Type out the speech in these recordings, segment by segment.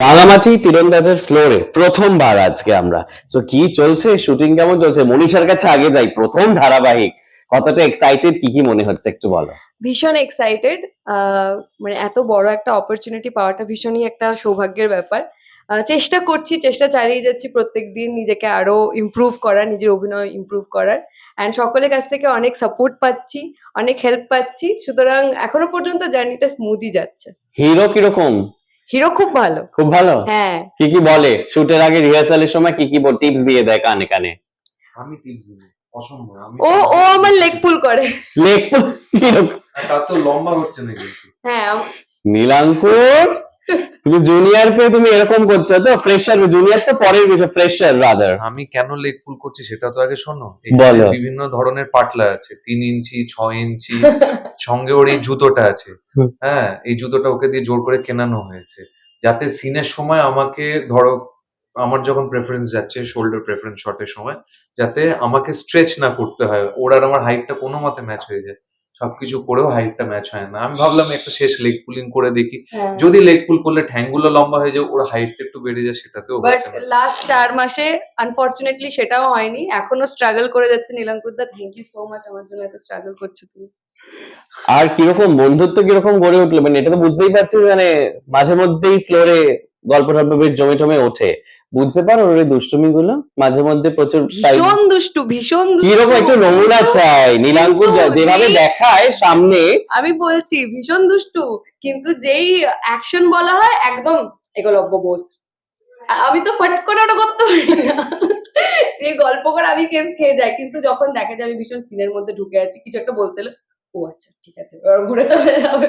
রাঙামাটি তীরন্দাজের ফ্লোরে প্রথমবার আজকে আমরা। তো কি চলছে? শুটিং কেমন চলছে? মনীষার কাছে আগে যাই। প্রথম ধারাবাহিক। কতটা এক্সাইটেড কি কি মনে হচ্ছে? একটু বলো। ভীষণ এক্সাইটেড মানে এত বড় একটা অপরচুনিটি পাওয়াটা ভীষণই একটা সৌভাগ্যের ব্যাপার। চেষ্টা করছি চেষ্টা চালিয়ে যাচ্ছি প্রত্যেকদিন নিজেকে আরও ইমপ্রুভ করার নিজের অভিনয় ইমপ্রুভ করার। অ্যান্ড সকলের কাছ থেকে অনেক সাপোর্ট পাচ্ছি অনেক হেল্প পাচ্ছি। সুতরাং এখনও পর্যন্ত জার্নিটা স্মুথই যাচ্ছে। হিরো কীরকম? হিরো খুব ভালো। খুব ভালো? হ্যাঁ। কি কি বলে? শুটের আগে রিহার্সালের সময় কি কি টিপস দিয়ে দেয় কানে কানে? আমি টিপস দিই অসম্ভব। ও ও আমার লেগ পুল করে। লেগ পুল আর তার তো লম্বা হচ্ছে না কিন্তু। হ্যাঁ নীলাঙ্কুর? তুমি জুনিয়র পেয়ে তুমি এরকম করছ তো ফ্রেশার জুনিয়র তো পরের বিষয় ফ্রেশার রাদার আমি কেন লেগ পুল করছি সেটা তো আগে শোনো। বলো। বিভিন্ন ধরনের পাটলা আছে তিন ইঞ্চি ছয় ইঞ্চি সঙ্গে ওর এই জুতোটা আছে। হ্যাঁ এই জুতোটা ওকে দিয়ে জোর করে কেনানো হয়েছে। যাতে সিনের সময় আমাকে ধরো আমার যখন প্রেফারেন্স যাচ্ছে শোল্ডার প্রেফারেন্স শটের সময় যাতে আমাকে স্ট্রেচ না করতে হয়। ওর আর আমার হাইটটা কোনো মতে ম্যাচ হয়ে যায়। সবকিছু করেও হাইটটা ম্যাচ হয় না। আমি ভাবলাম একটা শেষ লেগ পুলিং করে দেখি। হ্যাঁ। যদি লেগ পুল করলে ঠ্যাঙ্গুলো লম্বা হয়ে যায় ওর হাইটটা একটু বেড়ে যায় সেটাতেও বাট। লাস্ট চার মাসে আনফরচুনেটলি সেটাও হয়নি। এখনও স্ট্রাগল করে যাচ্ছে Nilankur da thank you so much আমার জন্য এত স্ট্রাগল করছ তুমি। আর কীরকম বন্ধুত্ব কীরকম গড়ে উঠল? মানে এটা তো বুঝতেই পারছি মানে মাঝে মধ্যেই ফ্লোরে গল্প টল্প বেশ জমে টমে ওঠে। বুঝতে পারো ওর দুষ্টুমি গুলো মাঝে মধ্যে প্রচুর ভীষণ দুষ্টু ভীষণ দুষ্টু। কীরকম একটু নমুনা চাই নীলাঙ্কুর যেভাবে দেখায় সামনে। আমি বলছি ভীষণ দুষ্টু কিন্তু যেই অ্যাকশন বলা হয় একদম একলব্য বোস আমি তো ফট করে ওটা করতে পারি না। যে গল্প করে আমি কেস খেয়ে যাই কিন্তু যখন দেখে যে আমি ভীষণ সিনের মধ্যে ঢুকে আছি কিছু একটা বলতে এলো, ও আচ্ছা ঠিক আছে ঘুরে চলে যাবে।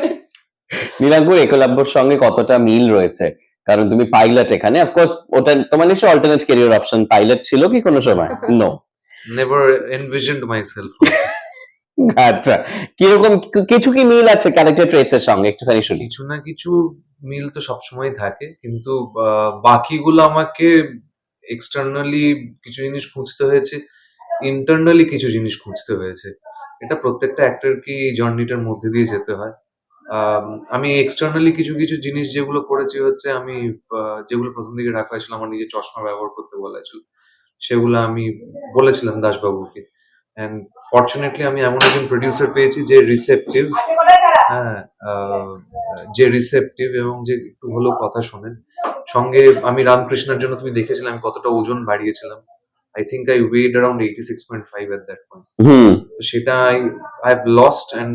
নীলাঙ্কুর একলব্যর সঙ্গে কতটা মিল রয়েছে? কারণ তুমি পাইলট এখানে অফকোর্স ওটা তোমার নিশ্চয়ই অল্টারনেট ক্যারিয়ার অপশন পাইলট ছিল কি কোনো সময়? নো নেভার এনভিশনড মাইসেলফ আচ্ছা কীরকম কি- কিছু কি মিল আছে ক্যারেক্টার ট্রেটস এর সঙ্গে? একটুখানি শুনি। কিছু না কিছু মিল তো সবসময় থাকে কিন্তু বাকিগুলো আমাকে এক্সটার্নালি কিছু জিনিস খুঁজতে হয়েছে ইন্টারনালি কিছু জিনিস খুঁজতে হয়েছে। এটা প্রত্যেকটা অ্যাক্টরকে এই জার্নিটার মধ্যে দিয়ে যেতে হয়। আম, এক্সটার্নালি কিছু কিছু জিনিস যেগুলো করেছি হচ্ছে আমি যেগুলো প্রথম দিকে রাখা হয়েছিল আমার নিজের চশমা ব্যবহার করতে বলা হয়েছিল সেগুলো আমি বলেছিলাম দাসবাবুকে। অ্যান্ড ফর্চুনেটলি আমি এমন একজন প্রডিউসার পেয়েছি যে রিসেপটিভ হ্যাঁ যে রিসেপটিভ এবং যে একটু হলেও কথা শোনেন। সঙ্গে আমি রামকৃষ্ণের জন্য তুমি দেখেছিলাম কতটা ওজন বাড়িয়েছিলাম। I think I weighed around eighty six point five at that point hmm তো সেটা I I have lost and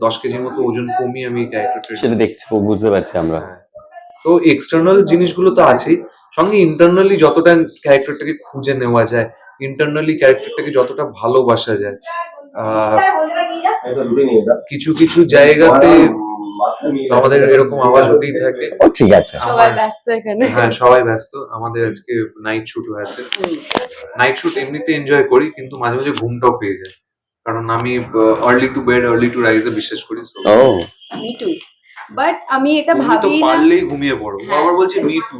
দশ কেজির মতো ওজন কমিয়ে আমি ক্যারেক্টার সেটা দেখছি বুঝতে পারছি আমরা। হ্যাঁ। তো এক্সটার্নাল জিনিসগুলো তো আছেই। সঙ্গে ইন্টারনালি যতটা ক্যারেক্টারটাকে খুঁজে নেওয়া যায় ইন্টারনালি ক্যারেক্টারটাকে যতটা ভালোবাসা যায় আহ, কিছু কিছু জায়গাতে আমাদের এরকম আওয়াজ হতেই থাকে। ঠিক আছে। সবাই ব্যস্ত এখানে। হ্যাঁ সবাই ব্যস্ত। আমাদের আজকে নাইট শুট হয়েছে। নাইট শুট এমনিতে এনজয় করি কিন্তু মাঝে মাঝে ঘুমটাও পেয়ে যায়। কারণ আমি early to bed early to রাইজে বিশ্বাস করি সো মি টু বাট আমি এটা ভাবি না। পারলেই ঘুমিয়ে পড়ো। আবার বলছি মি টু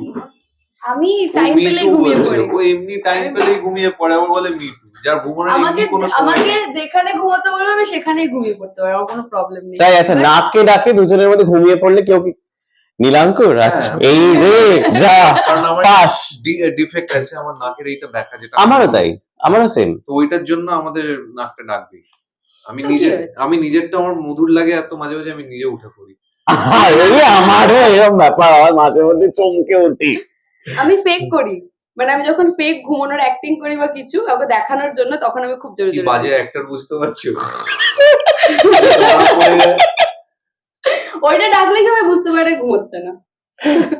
আমি টাইম পেলেই ঘুমিয়ে পড়ি। ও এমনি টাইম পেলেই ঘুমিয়ে পড়ে আবার বলে মি টু যার ঘুমানোর আমাকে কোনো আমাকে যেখানে ঘুমাতে বলবে আমি সেখানেই ঘুমিয়ে পড়তে পারি আমার কোনো প্রবলেম নেই। তাই আচ্ছা নাককে ডাকে দুজনের মধ্যে ঘুমিয়ে পড়লে কেউ কি নীলাঙ্কুর? আচ্ছা হ্যাঁ। এই রে যা পাস। ডিফেক্ট আছে আমার নাকের এইটা ব্যাকা যেটা আমারও তাই আমারও সেম তো ওইটার জন্য আমাদের নাকটা ডাকবে। আমি নিজে? আমি নিজেরটা আমার মধুর লাগে এত মাঝে মাঝে আমি নিজে উঠে পড়ি। এই আমারও এরকম ব্যাপার আমার মাঝে মধ্যে চমকে উঠি। আমি ফেক করি। মানে আমি যখন ফেক ঘুমানোর অ্যাক্টিং করি বা কিছু ওকে দেখানোর জন্য তখন আমি খুব জোরে জোরে বাজে অ্যাক্টর বুঝতে পারছ? ওইটা ডাকলেই সবাই বুঝতে পারে ঘুমোচ্ছে না।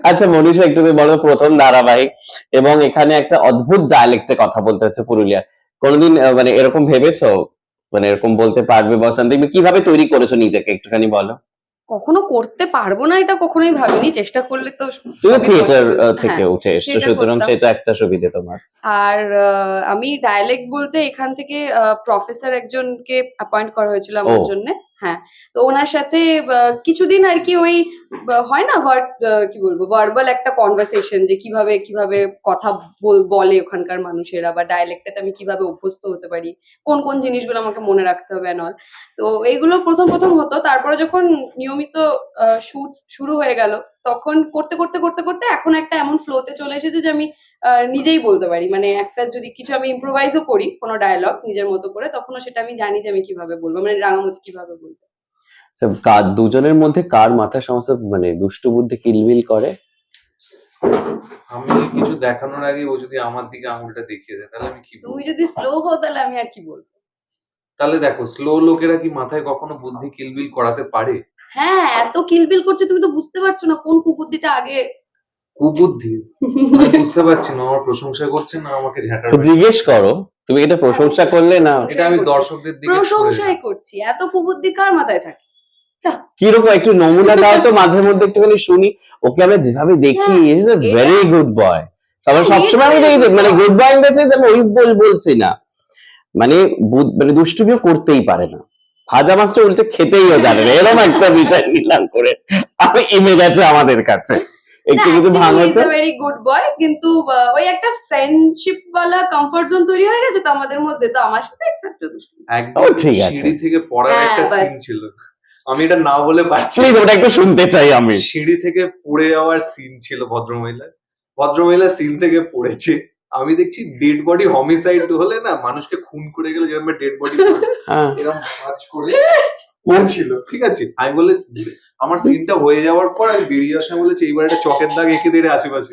আচ্ছা মনীষা একটু তুমি বলো প্রথম ধারাবাহিক এবং এখানে একটা অদ্ভুত ডায়ালেক্টে কথা বলতে হচ্ছে পুরুলিয়া কোনোদিন মানে এরকম ভেবেছো? মানে এরকম বলতে পারবে বা সামথিং কীভাবে তৈরি করেছ নিজেকে? একটুখানি বলো। কখনো করতে পারব না এটা কখনোই ভাবিনি চেষ্টা করলে তো তুমি থিয়েটার থেকে হ্যাঁ। উঠে এসছো সুতরাং। সেটা একটা সুবিধে তোমার আর আমি ডায়ালেক্ট বলতে এখান থেকে প্রফেসর একজনকে অ্যাপয়েন্ট করা হয়েছিল আমার ও। জন্য তো ওনার সাথে কিছুদিন আর কি ওই হয় না ভার- কি বলব ভার্বাল একটা কনভারসেশন যে কীভাবে কীভাবে কথা বল- ওখানকার মানুষেরা বা ডায়ালেক্টটাতে আমি কীভাবে অভ্যস্ত হতে পারি, কোন কোন জিনিসগুলো আমাকে মনে রাখতে হবে অল তো এইগুলো প্রথম প্রথম হতো, তারপরে যখন নিয়মিত শুট শুরু হয়ে গেল, তখন করতে করতে করতে করতে এখন একটা এমন ফ্লোতে চলে এসেছে যে আমি নিজেই বলতে পারি। মানে একটা যদি কিছু আমি ইম্প্রোভাইজও করি কোনো ডায়ালগ নিজের মতো করে তখনও সেটা আমি জানি যে আমি কীভাবে বলব মানে রাঙামতি কীভাবে বলব। কার দুজনের মধ্যে কার মাথায় সমস্ত মানে দুষ্টু বুদ্ধি কিলবিল করে? আমি কিছু দেখানোর আগে ও যদি আমার দিকে আঙুলটা দেখিয়ে দেয় তাহলে আমি কি তুমি যদি স্লো হও তাহলে আমি আর কি বলব? তাহলে দেখো স্লো লোকেরা কি মাথায় কখনো বুদ্ধি কিলবিল করাতে পারে? হ্যাঁ এত কিলবিল করছে তুমি তো বুঝতে পারছ না কোন কুবুদ্ধিটা আগে কুবুদ্ধি। বুঝতে পারছি না আমার প্রশংসা করছে না আমাকে ঝাঁটার তো জিজ্ঞেস করো তুমি এটা প্রশংসা করলে না এটা আমি দর্শকদের দিকে প্রশংসাই করছি এত কুবুদ্ধি কার মাথায় থাকে? কীরকম একটু নমুনা দাও তো মাঝে মধ্যে একটুখানি শুনি। ওকে আমরা যেভাবে দেখি হ্যাঁ, is a very good boy হ্যাঁ, সবসময় আমি দেখি মানে গুড বয় ইন দ্য আমি ওই বল বলছি না। মানে মানে দুষ্টুমিও করতেই পারে না। ভাজা মাছটা উল্টে খেতেইও জানে না। এরকম একটা বিষয় নিলাম করে। আমি ইমেজ আছে আমাদের কাছে। একটু ভাঙতে ভেরি গুড বয় কিন্তু ওই একটা ফ্রেন্ডশিপ ওয়ালা কমফর্ট জোন তৈরি হয়ে গেছে তো আমাদের মধ্যে তো আমার সাথে একটু একদম ঠিক আছে। সিঁড়ি থেকে পড়ার হ্যাঁ, একটা সিন ছিল। আমি এটা না বলে পারছি ওটা একটু শুনতে চাই আমি। সিঁড়ি থেকে পড়ে যাওয়ার সিন ছিল ভদ্রমহিলা ভদ্রমহিলা সিন থেকে পড়েছে। আমি দেখছি ডেড বডি হোমিসাইড হলে না মানুষকে খুন করে গেলে যেরকম ডেড বডি হ্যাঁ। এরকম ভাঁজ করে। পড়ছিল ঠিক আছে। আমি বলে আমার সিনটা হয়ে যাওয়ার পর আমি বেরিয়ে আসার সময় বলেছি এইবার একটা চকের দাগ এঁকে দিয়ে আশেপাশে।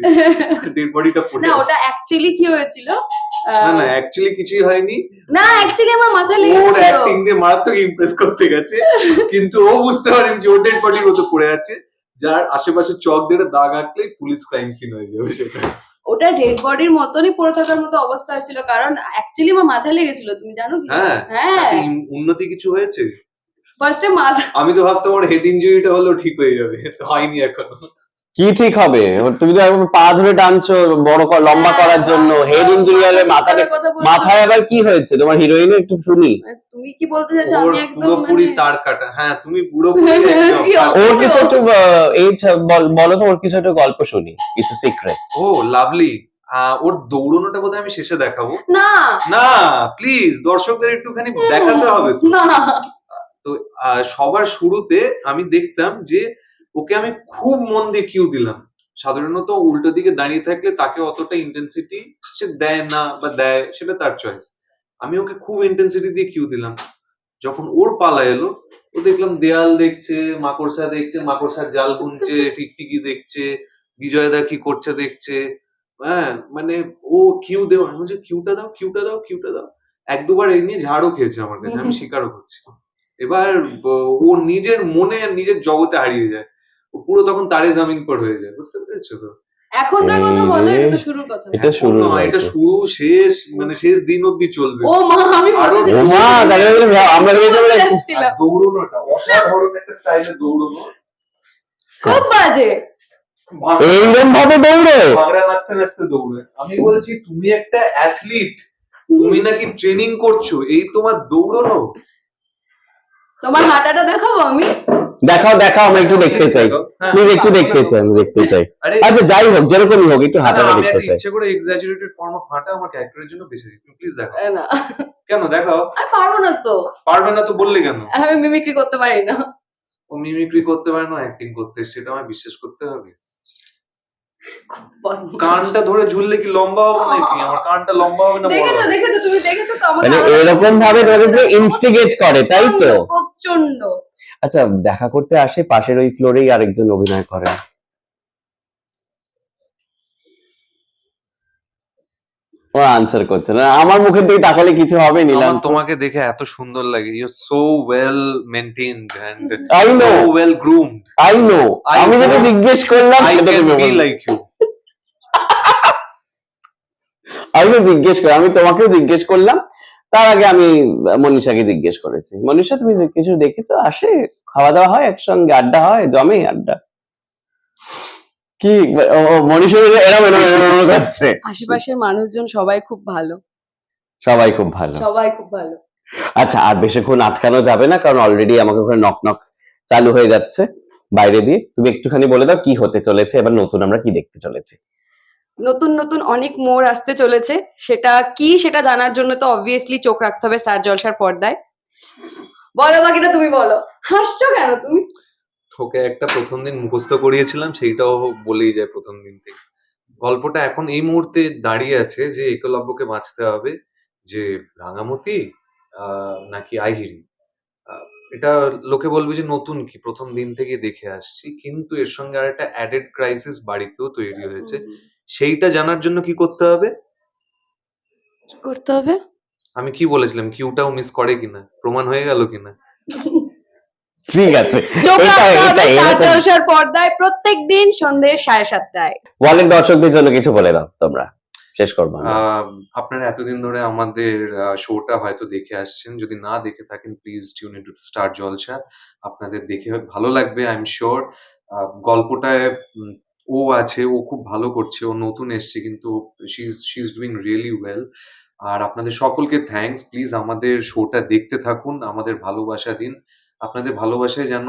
ডেড বডিটা পড়ে না ওটা অ্যাকচুয়ালি কি হয়েছিল? না না অ্যাকচুয়ালি কিছুই হয়নি। না অ্যাকচুয়ালি আমার মাথায় ওর লেগেছিল অ্যাক্টিং দিয়ে মারাত্মক ইমপ্রেস করতে গেছে। কিন্তু ও বুঝতে পারেনি যে ও ডেড বডির মতো পড়ে আছে। যার আশেপাশে চক দিয়ে দাগ আঁকলেই পুলিশ ক্রাইম সিন হয়ে যাবে সেটা। ওটা ডেড বডির মতনই পড়ে থাকার মতো অবস্থা ছিল কারণ অ্যাকচুয়ালি আমার মাথায় লেগেছিল তুমি জানো কি? হ্যাঁ। হ্যাঁ। উন্নতি কিছু হয়েছে? ফার্স্টে মাথা আমি তো ভাবতাম ওর হেড ইঞ্জুরিটা হলেও ঠিক হয়ে যাবে। হয়নি এখনও। কি ঠিক হবে? তুমি তো একবার পা ধরে টানছো বড় লম্বা হ্যাঁ, করার জন্য। হেড ইঞ্জুরি হলে মাথা মাথাটা ঠিক করার কথা বলছো। মাথায় আবার কি হয়েছে? তোমার হিরোইনের একটু শুনি। তুমি কি বলতে ওর আমি একদম পুরোপুরি মানে- তার কাটা। হ্যাঁ তুমি পুরোপুরি একদম ওর কিছু একটু এই বলো তো ওর কিছু একটা গল্প শুনি কিছু সিক্রেটস ও লাভলি ওর দৌড়নোটা বোধহয় আমি শেষে দেখাবো। না। না প্লিজ দর্শকদের একটুখানি দেখাতে হবে না। তো সবার শুরুতে আমি দেখতাম যে ওকে আমি খুব মন দিয়ে কিউ দিলাম। সাধারণত উল্টো দিকে দাঁড়িয়ে থাকলে তাকে অতটা ইন্টেন্সিটি সে দেয় না বা দেয় সেটা তার চয়েস আমি ওকে খুব ইন্টেন্সিটি দিয়ে কিউ দিলাম। যখন ওর পালা এলো ও দেখলাম দেয়াল দেখছে মাকড়সা দেখছে মাকড়সার জাল বুনছে টিকটিকি দেখছে বিজয়দা কি করছে দেখছে। হ্যাঁ মানে ও কিউ দেওয়া আমি বলছি কিউটা দাও কিউটা দাও কিউটা দাও। এক দুবার এই নিয়ে ঝাড়ও খেয়েছে আমার কাছে আমি স্বীকারও করছি। এবার ও নিজের মনে আর নিজের জগতে হারিয়ে যায়। ও পুরো তখন তারে জামিন পর হয়ে যায় বুঝতে পেরেছ তো? এখনকার কথা বলো এটা তো শুরুর কথা। এটা শুরুর নয়, এটা শুরু শেষ মানে শেষ দিন অব্দি চলবে। ও মা আমি আরও মা, তাহলে বলে আমরা চাচ্ছিলাম। অসাধারণ একটা স্টাইলে দৌড়নো। খুব বাজে। এইরকম ভাবে দৌড়ে। বাংলা নাচতে নাচতে দৌড়ে। আমি বলছি তুমি একটা অ্যাথলিট তুমি নাকি ট্রেনিং করছ এই তোমার দৌড়নো? তোমার হাঁটাটা দেখাবো আমি? দেখাও দেখাও আমি একটু দেখতে চাই। হ্যাঁ, প্লিজ একটু দেখতে চাই আমি দেখতে চাই। আচ্ছা যাই হোক যেরকমই হোক একটু হাঁটাটা দেখতে চাই। ইচ্ছে করে এক্সাজারেটেড ফর্ম অফ হাঁটা আমার ক্যারেক্টারের জন্য বেশি দিই প্লিজ দেখো এ না। কেন দেখাও? আমি পারব না তো। পারবে না তো বললে কেন? আমি মিমিক্রি করতে পারি না। ও মিমিক্রি করতে পারে না অ্যাক্টিং করতে সেটা আমায় বিশ্বাস করতে হবে। কানটা ধরে ঝুললে কি লম্বা হবে নাকি? আমার কানটা লম্বা হবে না দেখেছ দেখেছ তুমি দেখেছ তো আমাকে মানে এরকম ভাবে তোমাকে ইনস্টিগেট করে তাই তো? প্রচণ্ড আচ্ছা দেখা করতে আসে পাশের ওই ফ্লোরেই আরেকজন অভিনয় করে ও আনসার করছে না। আমার মুখের দিকে তাকালে কিছু হবে নিলাম। তোমাকে দেখে এত সুন্দর লাগে। You so well maintained and so know. Well groomed I know আমি যেটা জিজ্ঞেস করলাম আই সেটা তুমি বি লাইক ইউ আমি জিজ্ঞেস করি আমি তোমাকেও জিজ্ঞেস করলাম। তার আগে আমি মনীষাকে জিজ্ঞেস করেছি। মনীষা তুমি কিছু দেখেছ আসে খাওয়া দাওয়া হয় একসঙ্গে আড্ডা হয় জমে আড্ডা। কি ও ও, মনীষা এরম এরম এরম এরম করছে। আশেপাশের মানুষজন সবাই খুব ভালো। সবাই খুব ভালো। সবাই খুব ভালো। আচ্ছা আর বেশিক্ষণ আটকানো যাবে না কারণ অলরেডি আমাকে ওখানে নক নক চালু হয়ে যাচ্ছে বাইরে দিয়ে। তুমি একটুখানি বলে দাও কি হতে চলেছে এবার নতুন আমরা কি দেখতে চলেছি? নতুন নতুন অনেক মোড় আসতে চলেছে। সেটা কি সেটা জানার জন্য তো অবভিয়াসলি চোখ রাখতে হবে স্টার জলসার পর্দায়। বলো বাকিটা তুমি বলো। হাসছো কেন তুমি? ওকে একটা প্রথম দিন মুখস্থ করিয়েছিলাম সেইটাও বলেই যায় প্রথম দিন থেকে। গল্পটা এখন এই মুহূর্তে দাঁড়িয়ে আছে যে একলব্যকে বাঁচতে হবে যে রাঙামতি নাকি আইহিরি। এটা লোকে বলবে যে নতুন কি প্রথম দিন থেকে দেখে আসছি কিন্তু এর সঙ্গে আর একটা অ্যাডেড ক্রাইসিস বাড়িতেও তৈরি হয়েছে। সেইটা জানার জন্য কি করতে হবে? করতে হবে? আমি কি বলেছিলাম কিউটাও মিস করে কিনা? প্রমাণ হয়ে গেল কিনা? ঠিক আছে। জলসার পর্দায় প্রত্যেক দিন সন্ধ্যে সাড়ে সাতটায়। বলেন দর্শকদের জন্য কিছু বলে দাও তোমরা। শেষ করব আহ, আপনারা এতদিন ধরে আমাদের শোটা হয়তো দেখে আসছেন। যদি না দেখে থাকেন please tune in to Star Jalsha আপনাদের দেখে ভালো লাগবে আই এম শিওর গল্পটায় ও আছে ও খুব ভালো করছে ও নতুন এসছে কিন্তু she is doing really well আর আপনাদের সকলকে থ্যাঙ্কস প্লিজ আমাদের শোটা দেখতে থাকুন আমাদের ভালোবাসা দিন। আপনাদের ভালোবাসায় যেন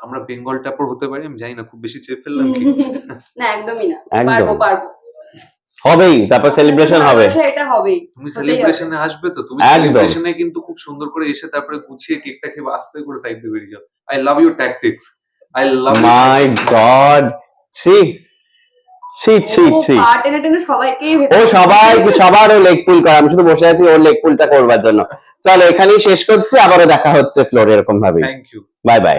আমরা বেঙ্গল ট্যাপর হতে পারি আমি জানি না খুব বেশি চেয়ে ফেললাম কি? না একদমই না পারব পারব। হবেই তারপর সেলিব্রেশন হবে। এটা হবেই তুমি সেলিব্রেশনে আসবে তো তুমি। সেলিব্রেশনে কিন্তু খুব সুন্দর করে এসে তারপরে গুছিয়ে কেকটা খেয়ে আস্তে করে সাইড দিয়ে বেরিয়ে যাও। I love you tactics I love my god ছি। ছি ছি ও ছি। সবাই সবার ও লেগ পুল করে আমি শুধু বসে আছি ওর লেগ পুলটা করবার জন্য। চলো এখানেই শেষ করছি আবারও দেখা হচ্ছে ফ্লোর এরকম ভাবে বাই বাই